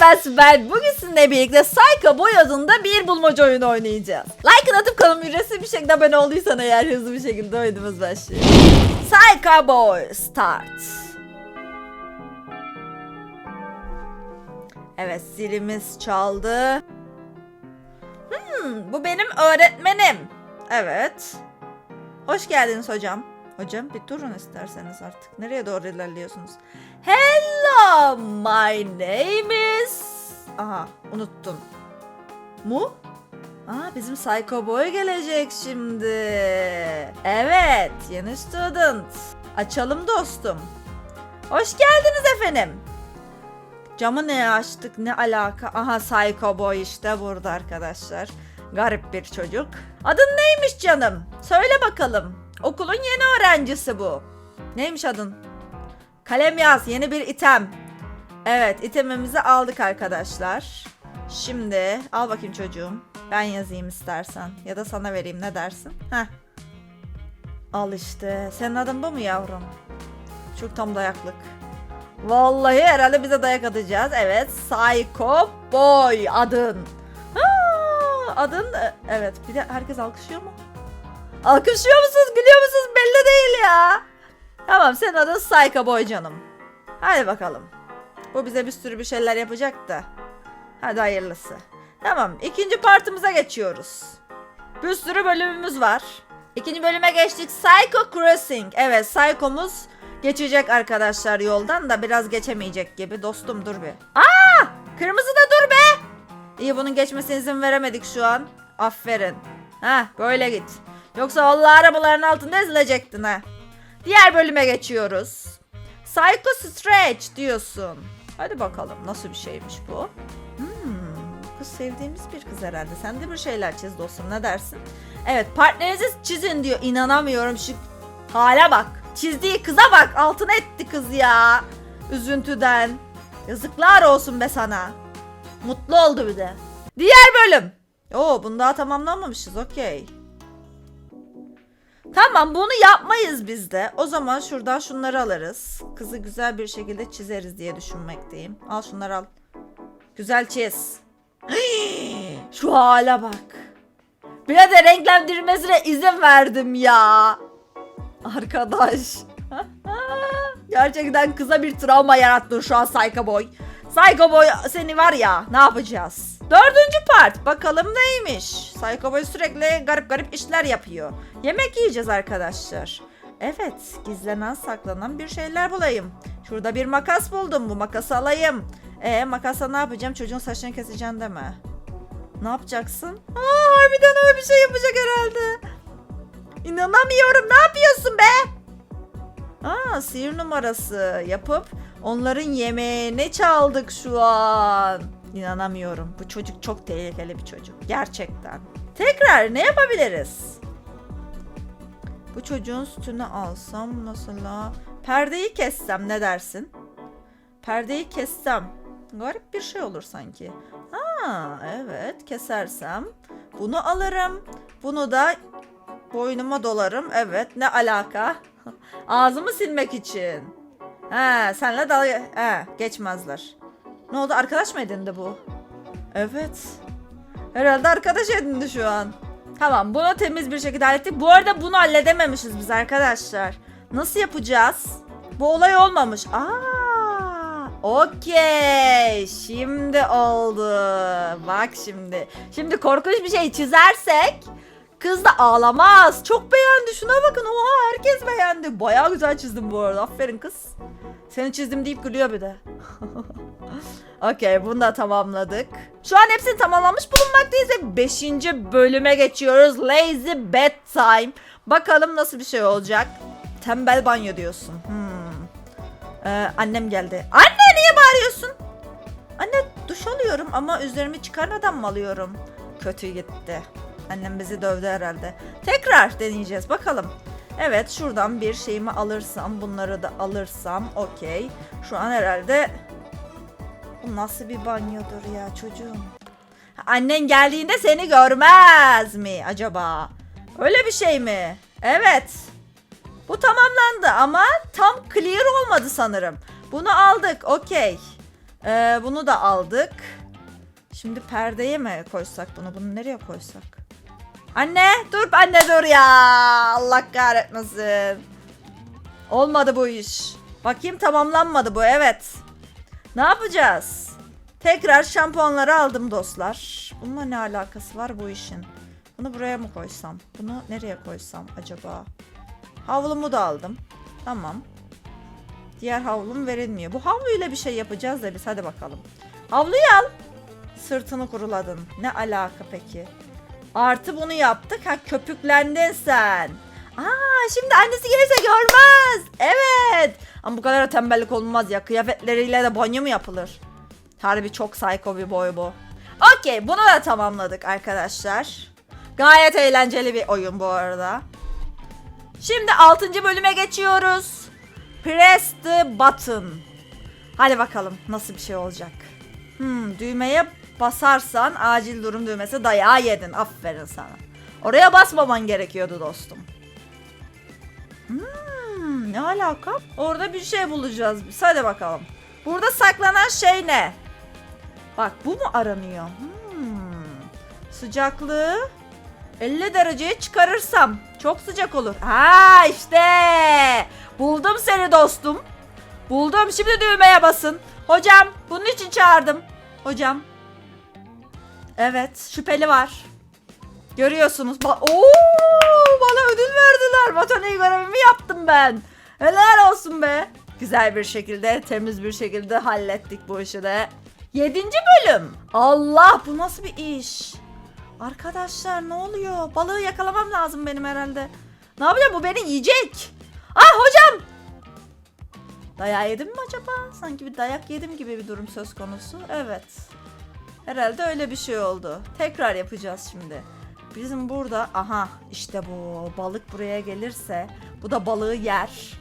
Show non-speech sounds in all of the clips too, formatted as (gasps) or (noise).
ben Sibel. Bugün sizinle birlikte Psycho Boy adında bir bulmaca oyunu oynayacağız. Like atıp kanalıma ücretsiz bir şekilde abone olduysan eğer hızlı bir şekilde oyunumuz başlıyor. Psycho Boy Start. Evet zilimiz çaldı. Hmm, bu benim öğretmenim. Evet. Hoş geldiniz hocam. Hocam bir durun isterseniz artık. Nereye doğru ilerliyorsunuz? Hello, my name is... Aha, unuttum. Mu? Aa, bizim Psycho Boy gelecek şimdi. Evet, yeni student. Açalım dostum. Hoş geldiniz efendim. Camı ne açtık ne alaka? Aha Psycho Boy işte burada arkadaşlar. Garip bir çocuk. Adın neymiş canım? Söyle bakalım. Okulun yeni öğrencisi bu. Neymiş adın? Kalem yaz. Yeni bir item. Evet itemimizi aldık arkadaşlar. Şimdi al bakayım çocuğum. Ben yazayım istersen. Ya da sana vereyim ne dersin? Heh. Al işte. Senin adın bu mu yavrum? Çok tam dayaklık. Vallahi herhalde bize dayak atacağız. Evet. Psycho Boy adın. Ha, adın evet. Bir de herkes alkışlıyor mu? Alkışlıyor musunuz? Gülüyor musunuz? Belli değil ya. Tamam senin adın Psycho Boy canım. Hadi bakalım. Bu bize bir sürü bir şeyler yapacak da. Hadi hayırlısı. Tamam ikinci partımıza geçiyoruz. Bir sürü bölümümüz var. İkinci bölüme geçtik. Psycho Crossing. Evet Psycho'muz geçecek arkadaşlar yoldan da biraz geçemeyecek gibi. Dostum dur bir. Aa! Kırmızı da dur be! İyi bunun geçmesine izin veremedik şu an. Aferin. Ha böyle git. Yoksa vallahi arabaların altında ezilecektin ha. Diğer bölüme geçiyoruz. Psycho Stretch diyorsun. Hadi bakalım nasıl bir şeymiş bu. Hmm, kız sevdiğimiz bir kız herhalde. Sen de bir şeyler çiz dostum ne dersin? Evet partnerinizi çizin diyor. İnanamıyorum şu hale bak. Çizdiği kıza bak. Altına etti kız ya. Üzüntüden. Yazıklar olsun be sana. Mutlu oldu bir de. Diğer bölüm. Oo bunu daha tamamlamamışız okey. Tamam bunu yapmayız biz de. O zaman şuradan şunları alırız. Kızı güzel bir şekilde çizeriz diye düşünmekteyim. Al şunları al. Güzel çiz. (gasps) Şu hale bak. Bir de renklendirmesine izin verdim ya. Arkadaş. (laughs) Gerçekten kıza bir travma yarattın şu an Psycho Boy. Psycho Boy seni var ya ne yapacağız? Dördüncü part bakalım neymiş? Psycho Boy sürekli garip garip işler yapıyor. Yemek yiyeceğiz arkadaşlar. Evet gizlenen saklanan bir şeyler bulayım. Şurada bir makas buldum bu makası alayım. E makasla ne yapacağım çocuğun saçını keseceğim deme. Ne yapacaksın? Aa harbiden öyle bir şey yapacak herhalde. İnanamıyorum ne yapıyorsun be? Aa sihir numarası yapıp onların yemeğini çaldık şu an. İnanamıyorum. Bu çocuk çok tehlikeli bir çocuk. Gerçekten. Tekrar ne yapabiliriz? Bu çocuğun sütünü alsam mesela perdeyi kessem ne dersin? Perdeyi kessem garip bir şey olur sanki. Ha evet kesersem bunu alırım. Bunu da boynuma dolarım. Evet ne alaka? (laughs) Ağzımı silmek için. He senle dalga... He geçmezler. Ne oldu arkadaş mı edindi bu? Evet. Herhalde arkadaş edindi şu an. Tamam bunu temiz bir şekilde hallettik. Bu arada bunu halledememişiz biz arkadaşlar. Nasıl yapacağız? Bu olay olmamış. Aa, okey. Şimdi oldu. Bak şimdi. Şimdi korkunç bir şey çizersek kız da ağlamaz. Çok beğendi. Şuna bakın. Oha herkes beğendi. Bayağı güzel çizdim bu arada. Aferin kız. Seni çizdim deyip gülüyor bir de. (laughs) Okey bunu da tamamladık. Şu an hepsini tamamlamış bulunmaktayız ve 5. bölüme geçiyoruz. Lazy Bedtime. Bakalım nasıl bir şey olacak. Tembel banyo diyorsun. Hmm. Ee, annem geldi. Anne niye bağırıyorsun? Anne duş alıyorum ama üzerimi çıkarmadan mı alıyorum? Kötü gitti. Annem bizi dövdü herhalde. Tekrar deneyeceğiz bakalım. Evet şuradan bir şeyimi alırsam bunları da alırsam okey. Şu an herhalde bu nasıl bir banyodur ya çocuğum? Annen geldiğinde seni görmez mi acaba? Öyle bir şey mi? Evet. Bu tamamlandı ama tam clear olmadı sanırım. Bunu aldık okey. Ee, bunu da aldık. Şimdi perdeye mi koysak bunu? Bunu nereye koysak? Anne dur anne dur ya. Allah kahretmesin. Olmadı bu iş. Bakayım tamamlanmadı bu evet. Ne yapacağız? Tekrar şampuanları aldım dostlar. Bununla ne alakası var bu işin? Bunu buraya mı koysam? Bunu nereye koysam acaba? Havlumu da aldım. Tamam. Diğer havlum verilmiyor. Bu havluyla bir şey yapacağız da biz hadi bakalım. Havluyu al. Sırtını kuruladın. Ne alaka peki? Artı bunu yaptık. Ha köpüklendin sen. Aa şimdi annesi gelirse görmez. Evet. Ama bu kadar da tembellik olmaz ya. Kıyafetleriyle de banyo mu yapılır? Harbi çok psycho bir boy bu. Okey bunu da tamamladık arkadaşlar. Gayet eğlenceli bir oyun bu arada. Şimdi 6. bölüme geçiyoruz. Press the button. Hadi bakalım nasıl bir şey olacak. Hmm, düğmeye basarsan acil durum düğmesi dayağı yedin. Aferin sana. Oraya basmaman gerekiyordu dostum. Hmm, ne alaka? Orada bir şey bulacağız biz. Hadi bakalım. Burada saklanan şey ne? Bak bu mu aranıyor? Hmm. Sıcaklığı 50 dereceye çıkarırsam çok sıcak olur. Ha işte. Buldum seni dostum. Buldum. Şimdi düğmeye basın. Hocam bunun için çağırdım. Hocam. Evet şüpheli var. Görüyorsunuz. Ba Oo, bana ödül verdiler. Yaptım ben. Helal olsun be. Güzel bir şekilde, temiz bir şekilde hallettik bu işi de. Yedinci bölüm. Allah bu nasıl bir iş? Arkadaşlar ne oluyor? Balığı yakalamam lazım benim herhalde. Ne yapacağım? Bu beni yiyecek. Ah hocam. Dayağı yedim mi acaba? Sanki bir dayak yedim gibi bir durum söz konusu. Evet. Herhalde öyle bir şey oldu. Tekrar yapacağız şimdi. Bizim burada aha işte bu balık buraya gelirse bu da balığı yer.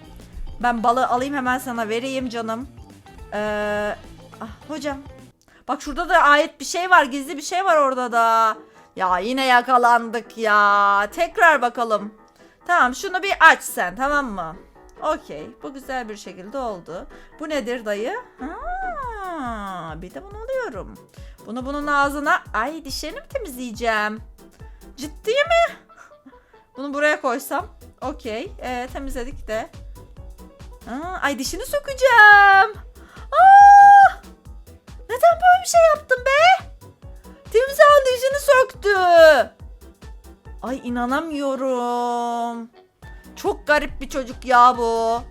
Ben balığı alayım hemen sana vereyim canım. Ee, ah, hocam. Bak şurada da ait bir şey var. Gizli bir şey var orada da. Ya yine yakalandık ya. Tekrar bakalım. Tamam şunu bir aç sen tamam mı? Okey. Bu güzel bir şekilde oldu. Bu nedir dayı? Ha, bir de bunu alıyorum. Bunu bunun ağzına... Ay dişlerini mi temizleyeceğim? Ciddi mi? Bunu buraya koysam. Okey. Ee, temizledik de. Aa, ay dişini sokacağım. Aa! Neden böyle bir şey yaptın be? Timsah dişini söktü. Ay inanamıyorum. Çok garip bir çocuk ya bu.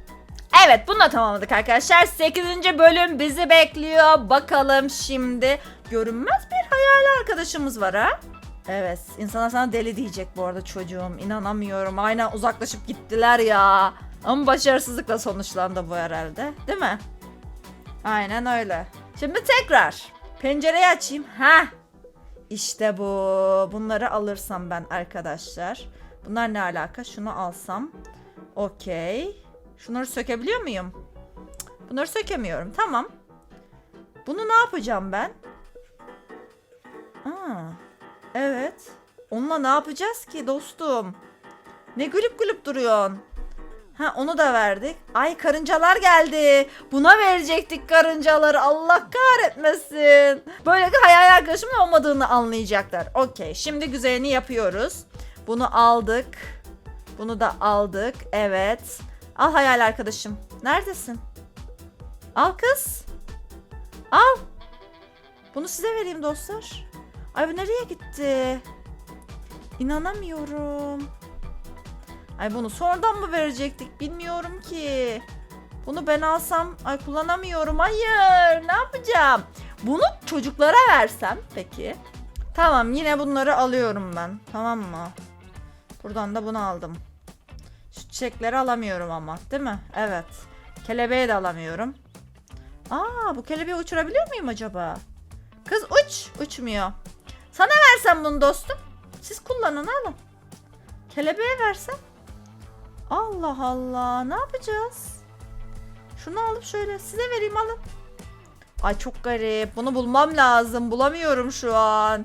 Evet bunu da tamamladık arkadaşlar. 8. bölüm bizi bekliyor. Bakalım şimdi. Görünmez bir hayal arkadaşımız var ha. Evet insana sana deli diyecek bu arada çocuğum. İnanamıyorum. Aynen uzaklaşıp gittiler ya. Ama başarısızlıkla sonuçlandı bu herhalde. Değil mi? Aynen öyle. Şimdi tekrar. Pencereyi açayım. Ha. İşte bu. Bunları alırsam ben arkadaşlar. Bunlar ne alaka? Şunu alsam. Okey. Şunları sökebiliyor muyum? Bunları sökemiyorum. Tamam. Bunu ne yapacağım ben? Aa, evet. Onunla ne yapacağız ki dostum? Ne gülüp gülüp duruyorsun? Ha onu da verdik. Ay karıncalar geldi. Buna verecektik karıncaları. Allah kahretmesin. Böylece hayal arkadaşımın olmadığını anlayacaklar. Okey şimdi güzelini yapıyoruz. Bunu aldık. Bunu da aldık. Evet. Al hayal arkadaşım. Neredesin? Al kız. Al. Bunu size vereyim dostlar. Ay nereye gitti? İnanamıyorum. Ay bunu sonradan mı verecektik bilmiyorum ki. Bunu ben alsam ay kullanamıyorum. Hayır ne yapacağım? Bunu çocuklara versem peki. Tamam yine bunları alıyorum ben. Tamam mı? Buradan da bunu aldım. Şu çiçekleri alamıyorum ama değil mi? Evet. Kelebeği de alamıyorum. Aa bu kelebeği uçurabiliyor muyum acaba? Kız uç. Uçmuyor. Sana versem bunu dostum. Siz kullanın alın. Kelebeğe versem. Allah Allah ne yapacağız? Şunu alıp şöyle size vereyim alın. Ay çok garip. Bunu bulmam lazım. Bulamıyorum şu an.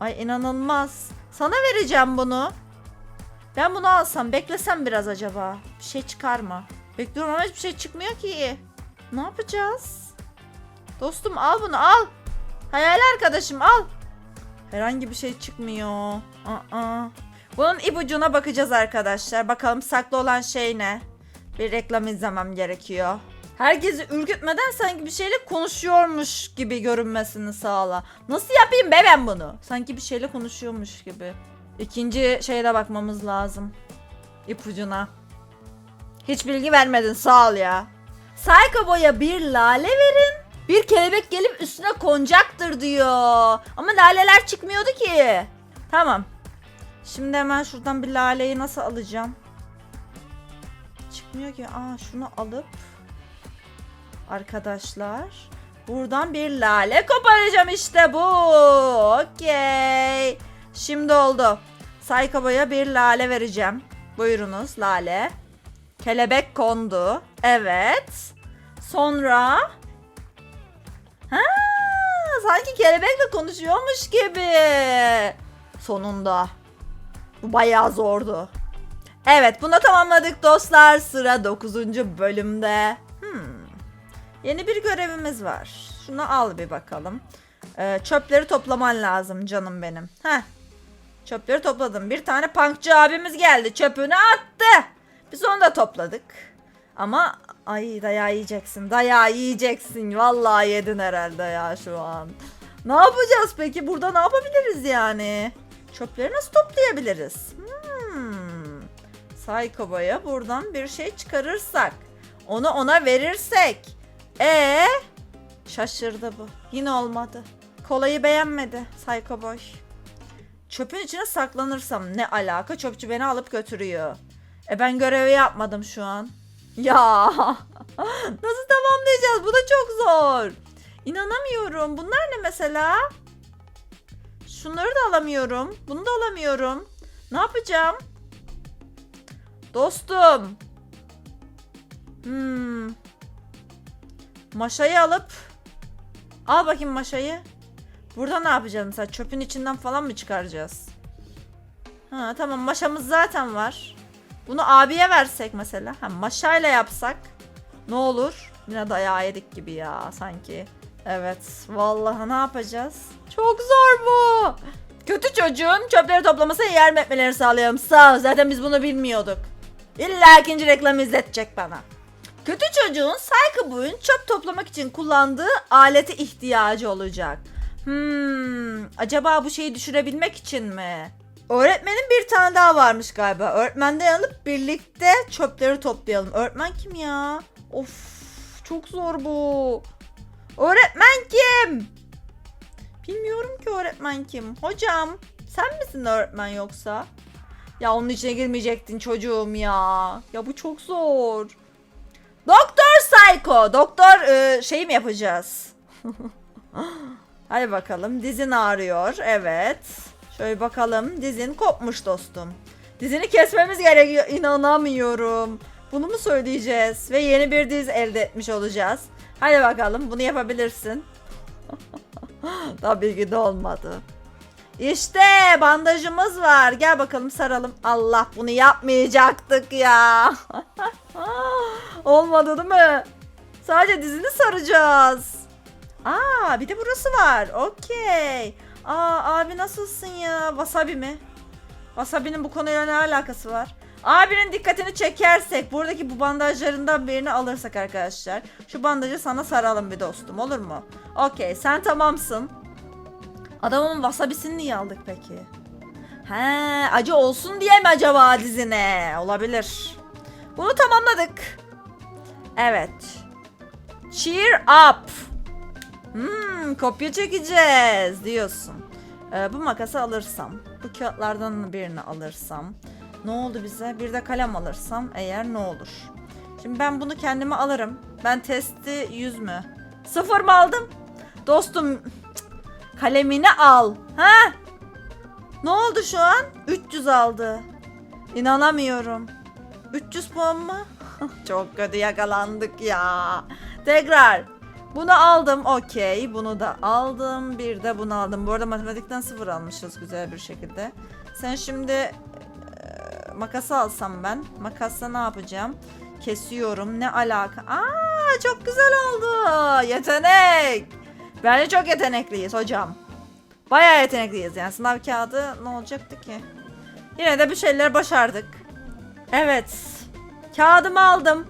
Ay inanılmaz. Sana vereceğim bunu. Ben bunu alsam beklesem biraz acaba. Bir şey çıkar mı? Bekliyorum ama hiçbir şey çıkmıyor ki. Ne yapacağız? Dostum al bunu al. Hayal arkadaşım al. Herhangi bir şey çıkmıyor. Aa. Bunun ipucuna bakacağız arkadaşlar. Bakalım saklı olan şey ne? Bir reklam izlemem gerekiyor. Herkesi ürkütmeden sanki bir şeyle konuşuyormuş gibi görünmesini sağla. Nasıl yapayım be ben bunu? Sanki bir şeyle konuşuyormuş gibi. İkinci şeyde bakmamız lazım. İpucuna. Hiç bilgi vermedin sağ ol ya. Psycho Boy'a bir lale verin. Bir kelebek gelip üstüne konacaktır diyor. Ama laleler çıkmıyordu ki. Tamam. Şimdi hemen şuradan bir laleyi nasıl alacağım? Çıkmıyor ki. Aa şunu alıp arkadaşlar buradan bir lale koparacağım işte bu. Okey. Şimdi oldu. Boy'a bir lale vereceğim. Buyurunuz lale. Kelebek kondu. Evet. Sonra Ha, sanki kelebekle konuşuyormuş gibi. Sonunda. Bu bayağı zordu. Evet bunu tamamladık dostlar. Sıra 9. bölümde. Hmm. Yeni bir görevimiz var. Şunu al bir bakalım. Ee, çöpleri toplaman lazım canım benim. Heh. Çöpleri topladım. Bir tane punkçı abimiz geldi. Çöpünü attı. Biz onu da topladık. Ama ay dayağı yiyeceksin. Dayağı yiyeceksin. Vallahi yedin herhalde ya şu an. Ne yapacağız peki? Burada ne yapabiliriz yani? Çöpleri nasıl toplayabiliriz? Hmm. Psycho Boy'a buradan bir şey çıkarırsak. Onu ona verirsek. E Şaşırdı bu. Yine olmadı. Kolayı beğenmedi Psycho Boy. Çöpün içine saklanırsam ne alaka? Çöpçü beni alıp götürüyor. E ben görevi yapmadım şu an. Ya (laughs) nasıl tamamlayacağız? Bu da çok zor. İnanamıyorum. Bunlar ne mesela? Şunları da alamıyorum. Bunu da alamıyorum. Ne yapacağım? Dostum. Hmm. Maşayı alıp al bakayım maşayı. Burada ne yapacağız mesela? Çöpün içinden falan mı çıkaracağız? Ha tamam maşamız zaten var. Bunu abiye versek mesela. Ha, maşayla yapsak ne olur? Yine dayağı yedik gibi ya sanki. Evet vallahi ne yapacağız? Çok zor bu. Kötü çocuğun çöpleri toplamasına yardım etmelerini sağlayalım. Sağ ol zaten biz bunu bilmiyorduk. İlla ikinci reklamı izletecek bana. Kötü çocuğun Psycho Boy'un çöp toplamak için kullandığı alete ihtiyacı olacak. Hmm, acaba bu şeyi düşürebilmek için mi? Öğretmenin bir tane daha varmış galiba. Öğretmenden alıp birlikte çöpleri toplayalım. Öğretmen kim ya? Of çok zor bu. Öğretmen kim? Bilmiyorum ki öğretmen kim. Hocam sen misin öğretmen yoksa? Ya onun içine girmeyecektin çocuğum ya. Ya bu çok zor. Doktor Psycho. Doktor e, şey mi yapacağız? (laughs) Hadi bakalım. Dizin ağrıyor. Evet. Şöyle bakalım. Dizin kopmuş dostum. Dizini kesmemiz gerekiyor. İnanamıyorum. Bunu mu söyleyeceğiz? Ve yeni bir diz elde etmiş olacağız. Hadi bakalım. Bunu yapabilirsin. (laughs) Tabii ki de olmadı. İşte bandajımız var. Gel bakalım saralım. Allah bunu yapmayacaktık ya. (laughs) Olmadı değil mi? Sadece dizini saracağız. Aa bir de burası var. Okey. Aa abi nasılsın ya? Wasabi mi? Wasabi'nin bu konuyla ne alakası var? Abinin dikkatini çekersek buradaki bu bandajlarından birini alırsak arkadaşlar. Şu bandajı sana saralım bir dostum olur mu? Okey sen tamamsın. Adamın wasabisini niye aldık peki? He acı olsun diye mi acaba dizine? Olabilir. Bunu tamamladık. Evet. Cheer up. Hmm, kopya çekeceğiz diyorsun. Ee, bu makası alırsam, bu kağıtlardan birini alırsam, ne oldu bize? Bir de kalem alırsam eğer ne olur? Şimdi ben bunu kendime alırım. Ben testi 100 mü? Sıfır mı aldım? Dostum kalemini al. Ha? Ne oldu şu an? 300 aldı. İnanamıyorum. 300 puan mı? (laughs) Çok kötü yakalandık ya. Tekrar. Bunu aldım okey. Bunu da aldım. Bir de bunu aldım. Bu arada matematikten sıfır almışız güzel bir şekilde. Sen şimdi e, makası alsam ben. Makasla ne yapacağım? kesiyorum. Ne alaka? Aa çok güzel oldu. Yetenek. Bence çok yetenekliyiz hocam. Bayağı yetenekliyiz yani. Sınav kağıdı ne olacaktı ki? Yine de bir şeyler başardık. Evet. Kağıdımı aldım.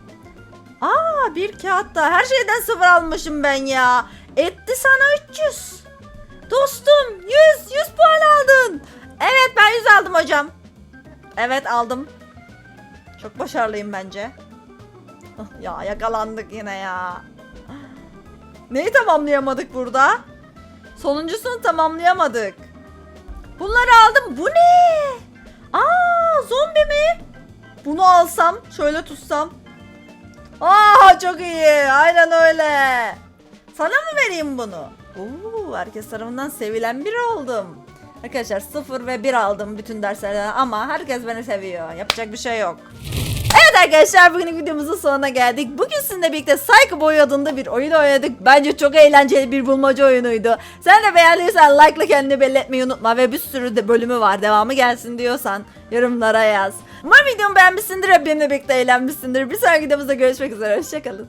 Aa bir kağıt daha. Her şeyden sıfır almışım ben ya. Etti sana 300. Dostum 100. 100 puan aldın. Evet ben 100 aldım hocam. Evet aldım. Çok başarılıyım bence. (laughs) Ya yakalandık yine ya. Neyi tamamlayamadık burada? Sonuncusunu tamamlayamadık. Bunları aldım. Bu ne? Aa zombi mi? Bunu alsam, şöyle tutsam. Aa çok iyi. Aynen öyle. Sana mı vereyim bunu? Oo, herkes tarafından sevilen biri oldum. Arkadaşlar 0 ve 1 aldım bütün derslerden ama herkes beni seviyor. Yapacak bir şey yok. Evet arkadaşlar bugünün videomuzun sonuna geldik. Bugün sizinle birlikte Psycho Boy adında bir oyun oynadık. Bence çok eğlenceli bir bulmaca oyunuydu. Sen de beğendiysen like ile kendini belli etmeyi unutma ve bir sürü de bölümü var. Devamı gelsin diyorsan yorumlara yaz. Umarım videomu beğenmişsindir ve benimle birlikte eğlenmişsindir. Bir sonraki videomuzda görüşmek üzere. Hoşçakalın.